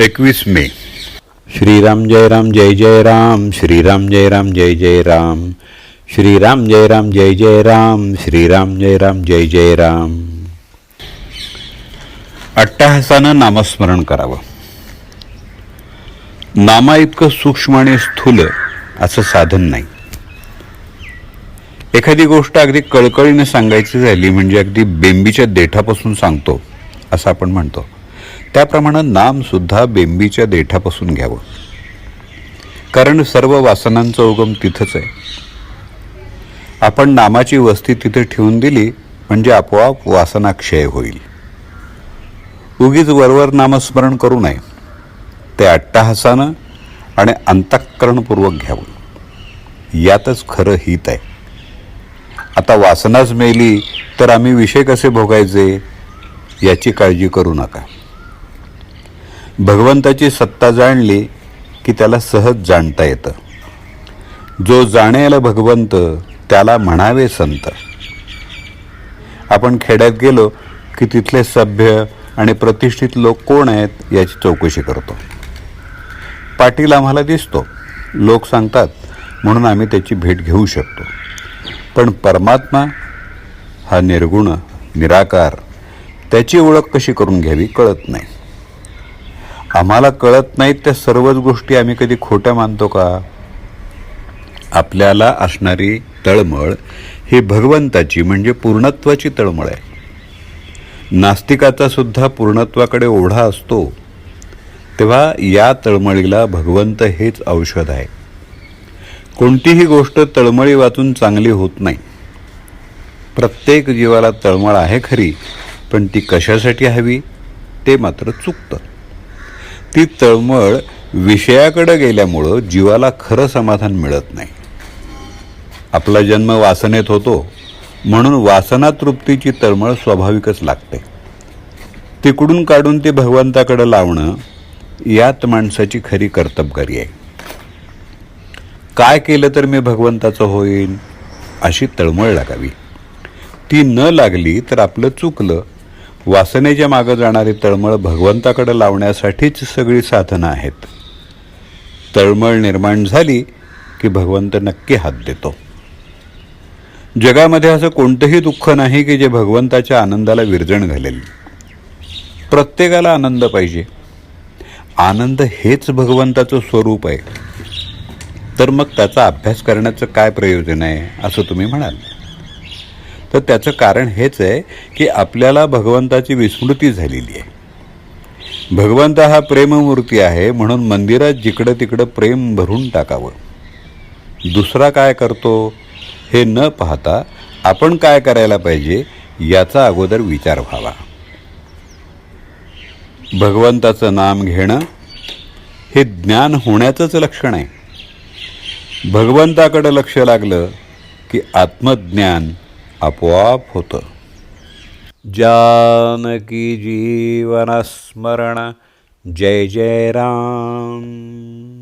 एकवीस मे. श्रीराम जय राम जय जय राम. श्रीराम जय राम जय जय राम. श्रीराम जय राम जय जय राम. श्रीराम जय राम जय जय राम. अट्टहासानं नामस्मरण करावं. नामा इतकं सूक्ष्म आणि स्थूल असं साधन नाही. एखादी गोष्ट अगदी कळकळीने सांगायची झाली म्हणजे अगदी बेंबीच्या देठापासून सांगतो असं आपण म्हणतो. त्याप्रमाणे नाम सुद्धा बेंबीच्या देठापासून घ्यावं. कारण सर्व वासनांचा उगम तिथंच आहे. आपण नामाची वस्ती तिथे ठेवून दिली म्हणजे आपोआप वासना क्षय होईल. उगीच वरवर नामस्मरण करू नये. ते अट्टहासानं आणि अंतःकरणपूर्वक घ्यावं. यातच खरं हित आहे. आता वासनाच मेली तर आम्ही विषय कसे भोगायचे? याची काळजी करू नका. भगवंताची सत्ता जाणली की त्याला सहज जाणता येतं. जो जाणेल भगवंत त्याला म्हणावे संत. आपण खेड्यात गेलो की तिथले सभ्य आणि प्रतिष्ठित लोक कोण आहेत याची चौकशी करतो. पाटील आम्हाला दिसतो. लोक सांगतात म्हणून आम्ही त्याची भेट घेऊ शकतो. पण परमात्मा हा निर्गुण निराकार त्याची ओळख कशी करून घ्यावी कळत नाही. आम्हाला कळत नाहीत त्या सर्वच गोष्टी आम्ही कधी खोट्या मानतो का? आपल्याला असणारी तळमळ ही भगवंताची म्हणजे पूर्णत्वाची तळमळ आहे. नास्तिकाचा सुद्धा पूर्णत्वाकडे ओढा असतो. तेव्हा या तळमळीला भगवंत हेच औषध आहे. कोणतीही गोष्ट तळमळी वाचून चांगली होत नाही. प्रत्येक जीवाला तळमळ आहे खरी पण ती कशासाठी हवी ते मात्र चुकतं. ती तळमळ विषयाकडे गेल्यामुळं जीवाला खरं समाधान मिळत नाही. आपला जन्म वासनेत होतो म्हणून वासना तृप्तीची तळमळ स्वाभाविकच लागते. तिकडून काढून ते भगवंताकडे लावणं यात माणसाची खरी कर्तबगारी आहे. काय केलं तर मी भगवंताचं होईन? अशी तळमळ लागावी. ती न लागली तर आपलं चुकलं. वासनेच्या मागं जाणारी तळमळ भगवंताकडे लावण्यासाठीच सगळी साधनं आहेत. तळमळ निर्माण झाली की भगवंत नक्की हात देतो. जगामध्ये असं कोणतंही दुःख नाही की जे भगवंताच्या आनंदाला विरजण घालेल. प्रत्येकाला आनंद पाहिजे. आनंद हेच भगवंताचं स्वरूप आहे. तर मग त्याचा अभ्यास करण्याचं काय प्रयोजन आहे असं तुम्ही म्हणाल? तर त्याचं कारण हेच आहे की आपल्याला भगवंताची विस्मृती झालेली आहे. भगवंत हा प्रेममूर्ती आहे म्हणून मंदिरात जिकडं तिकडं प्रेम भरून टाकावं. दुसरा काय करतो हे न पाहता आपण काय करायला पाहिजे याचा अगोदर विचार व्हावा. भगवंताचं नाम घेणं हे ज्ञान होण्याचंच लक्षण आहे. भगवंताकडं लक्ष लागलं की आत्मज्ञान आपोआप होतं. जानकी जीवनस्मरण जय जय राम.